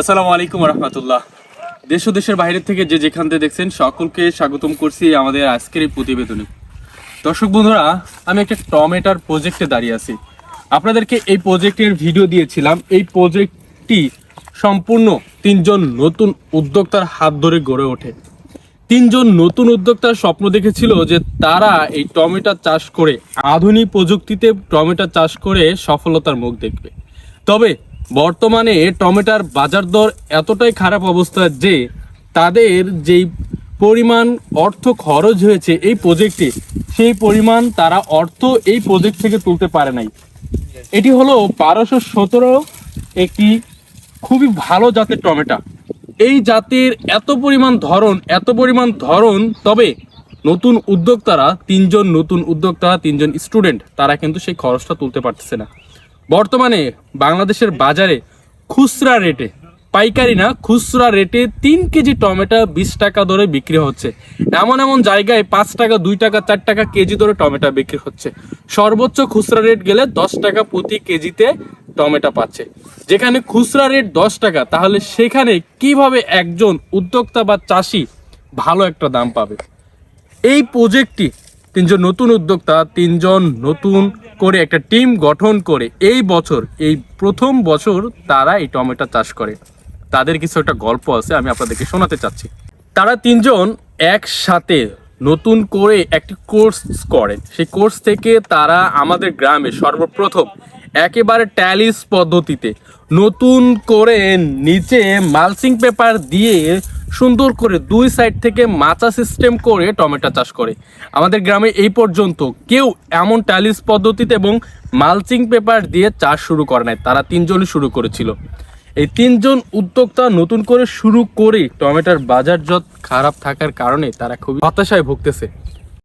আসসালামু আলাইকুম রহমতুল্লাহ। দেশ ও দেশের বাইরে থেকে যে যেখান থেকে দেখছেন সকলকে স্বাগতম করছি আমাদের আজকের এই প্রতিবেদনে। দর্শক বন্ধুরা, আমি একটা টমেটার প্রজেক্টে দাঁড়িয়ে আছি। আপনাদেরকে এই প্রজেক্টের ভিডিও দিয়েছিলাম। এই প্রজেক্টটি সম্পূর্ণ তিনজন নতুন উদ্যোক্তার হাত ধরে গড়ে ওঠে। তিনজন নতুন উদ্যোক্তার স্বপ্ন দেখেছিল যে তারা এই টমেটো চাষ করে আধুনিক প্রযুক্তিতে টমেটো চাষ করে সফলতার মুখ দেখবে। তবে বর্তমানে টমেটোর বাজার দর এতটাই খারাপ অবস্থা যে তাদের যেই পরিমাণ অর্থ খরচ হয়েছে এই প্রজেক্টে, সেই পরিমাণ তারা অর্থ এই প্রজেক্ট থেকে তুলতে পারে নাই। এটি হলো বারোশো সতেরো একটি খুবই ভালো জাতের টমেটো। এই জাতের এত পরিমাণ ধরন, এত পরিমাণ ধরন, তবে নতুন উদ্যোক্তারা, তিনজন নতুন উদ্যোক্তা তিনজন স্টুডেন্ট, তারা কিন্তু সেই খরচটা তুলতে পারতেছে না। বর্তমানে বাংলাদেশের বাজারে খুচরা রেটে, পাইকারি না, খুচরা রেটে তিন কেজি টমেটো বিশ টাকা দরে বিক্রি হচ্ছে। এমন এমন জায়গায় পাঁচ টাকা, দুই টাকা, চার টাকা কেজি দরে টমেটো বিক্রি হচ্ছে। সর্বোচ্চ খুচরা রেট গেলে দশ টাকা প্রতি কেজিতে টমেটো পাচ্ছে। যেখানে খুচরা রেট দশ টাকা, তাহলে সেখানে কীভাবে একজন উদ্যোক্তা বা চাষি ভালো একটা দাম পাবে? এই প্রজেক্টটি তিনজন নতুন উদ্যোক্তা, তিনজন নতুন করে একটা টিম গঠন করে এই বছর, এই প্রথম বছর তারা এই টমেটো চাষ করে। তাদের কিছু একটা গল্প আছে, আমি আপনাদেরকে শোনাতে চাচ্ছি। তারা তিনজন একসাথে নতুন করে একটি কোর্স করে। সেই কোর্স থেকে তারা আমাদের গ্রামে সর্বপ্রথম একেবারে ট্যালিস পদ্ধতিতে নতুন করে নিচে মালসিং পেপার দিয়ে সুন্দর করে দুই সাইড থেকে মাচা সিস্টেম করে টমেটো চাষ করে। আমাদের গ্রামে এই পর্যন্ত কেউ এমন ট্যালিস পদ্ধতিতে এবং মালচিং পেপার দিয়ে চাষ শুরু করে নাই। তারা তিনজনই শুরু করেছিল। এই তিনজন উদ্যোক্তা নতুন করে শুরু করে টমেটোর বাজারজাত খারাপ থাকার কারণে তারা খুবই হতাশায় ভুগতেছে।